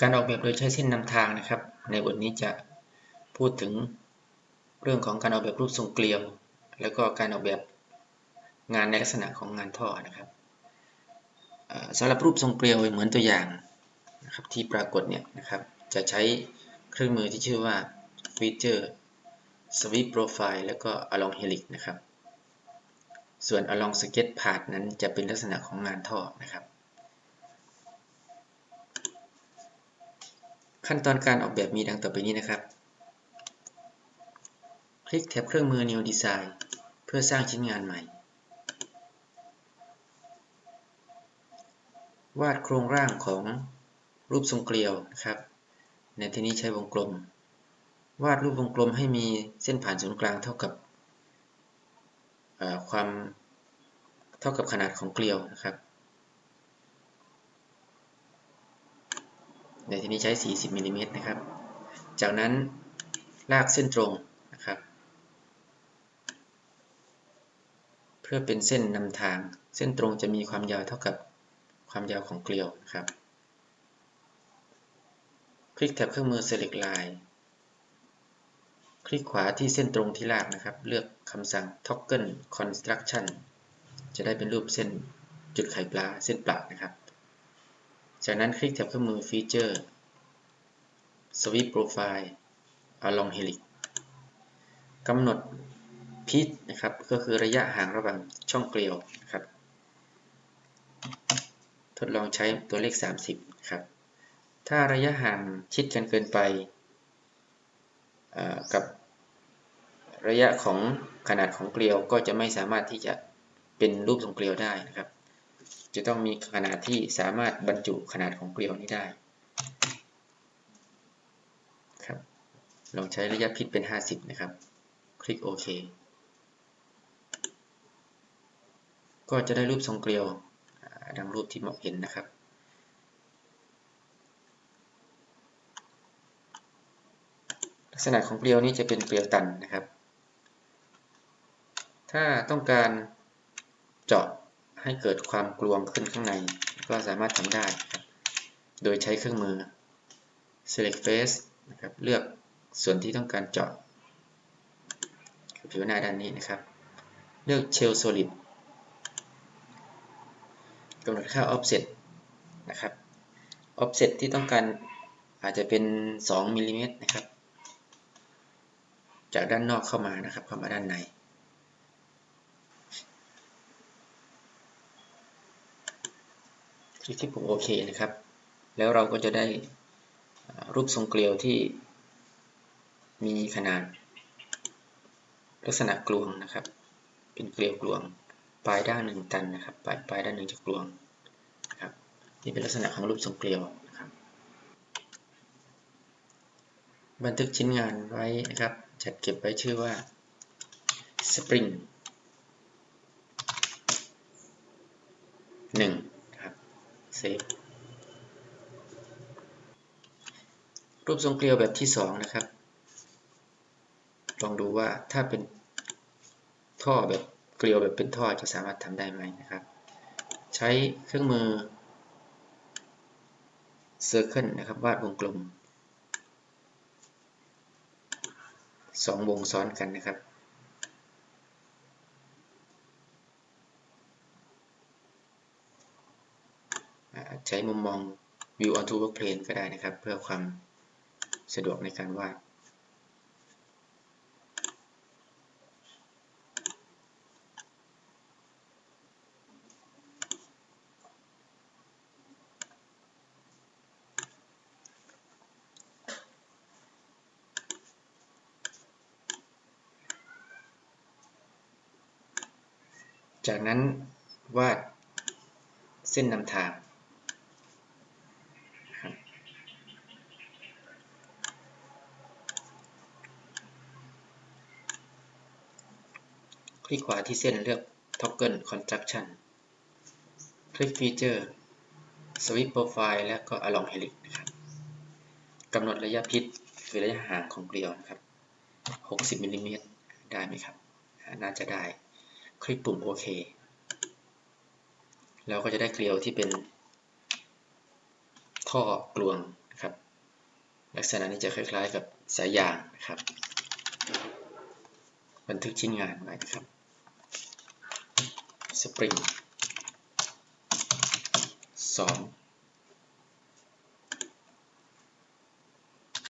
การออกแบบโดยใช้เส้นนำทางนะครับ ในบทนี้จะพูดถึงเรื่องของการออกแบบรูปทรงเกลียว แล้วก็การออกแบบงานในลักษณะของงานท่อนะครับสำหรับรูปทรงเกลียวเหมือนตัวอย่างนะครับที่ปรากฏเนี่ยนะครับจะใช้เครื่องมือที่ชื่อว่า Feature Sweep Profile แล้วก็ Along Helix นะครับ ส่วน Along Sketch Path นั้นจะเป็นลักษณะของงานท่อนะครับ ขั้นตอนการออกแบบมีดังต่อไปนี้นะครับ คลิกแท็บเครื่องมือ New Design เพื่อสร้างชิ้นงานใหม่ วาดโครงร่างของรูปทรงเกลียวนะครับ ในที่นี้ใช้วงกลม วาดรูปวงกลมให้มีเส้นผ่านศูนย์กลางเท่ากับความเท่ากับขนาดของเกลียวนะครับ ในที่นี้ใช้ 40มิลลิเมตรนะครับ จากนั้นลากเส้นตรงนะครับ เพื่อเป็นเส้นนำทาง เส้นตรงจะมีความยาวเท่ากับความยาวของเกลียวนะครับ คลิกแท็บเครื่องมือ select line คลิกขวาที่เส้นตรงที่ลากนะครับ เลือกคำสั่ง toggle construction จะได้เป็นรูปเส้นจุดไข่ปลาเส้นปลักนะครับ จากนั้นคลิกแท็บเครื่องมือ Feature Sweep Profile Along Helix กำหนดพิษนะครับ ก็คือระยะห่างระหว่างช่องเกลียวนะครับ ทดลองใช้ตัวเลข 30ครับ ถ้าระยะห่างชิดกันเกินไปกับระยะของขนาดของเกลียวก็จะไม่สามารถที่จะเป็นรูปทรงเกลียวได้นะครับ จะต้องมีขนาดที่สามารถบรรจุขนาดของเกลียวนี้ได้ครับลองใช้ระยะพิษเป็น 50 นะครับ คลิกโอเคก็จะได้รูปทรงเกลียวดังรูปที่มองเห็นนะครับ ลักษณะของเกลียวนี้จะเป็นเกลียวตันนะครับ ถ้าต้องการเจาะ ให้เกิดความกลวงขึ้นข้างใน ก็สามารถทำได้ โดยใช้เครื่องมือ select face นะครับเลือกส่วนที่ต้องการเจาะผิวหน้าด้านนี้นะครับ เลือก shell solid กำหนดค่า offset นะครับ offset ที่ต้องการอาจจะเป็น 2มิลลิเมตรนะครับ จากด้านนอกเข้ามานะครับ เข้ามาด้านใน คลิกที่ปุ่มโอเคนะครับ แล้วเราก็จะได้รูปทรงเกลียวที่มีขนาด ลักษณะกลวงนะครับ เป็นเกลียวกลวง ปลายด้านหนึ่งตันนะครับ ปลายปลายด้านหนึ่งจะกลวงนะครับนี่เป็นลักษณะของรูปทรงเกลียวนะครับ บันทึกชิ้นงานไว้นะครับ จัดเก็บไว้ชื่อว่า spring หนึ่ง เซฟรูปทรงเกลียวแบบที่ 2 นะครับ ลองดูว่าถ้าเป็นท่อแบบเกลียวแบบเป็นท่อจะสามารถทำได้ไหมนะครับ ใช้เครื่องมือ Circle นะครับวาดวงกลมสองวงซ้อนกันนะครับ ใช้มุมมอง view onto work plane ก็ได้นะครับ เพื่อความสะดวกในการวาดจากนั้นวาดเส้นนำทาง คลิกขวาที่เส้นเลือก Toggle Construction คลิก Feature Sweep Profile แล้วก็ Along Helix นะครับกำหนดระยะพิษคือระยะห่างของเกลียวนะครับ 60มิลลิเมตรได้ไหมครับ น่าจะได้ คลิกปุ่มโอเคเราก็จะได้เกลียวที่เป็นท่อกลวงนะครับ ลักษณะนี้จะคล้ายๆกับสายยางนะครับ บันทึกชิ้นงานไว้นะครับ สปริงสอง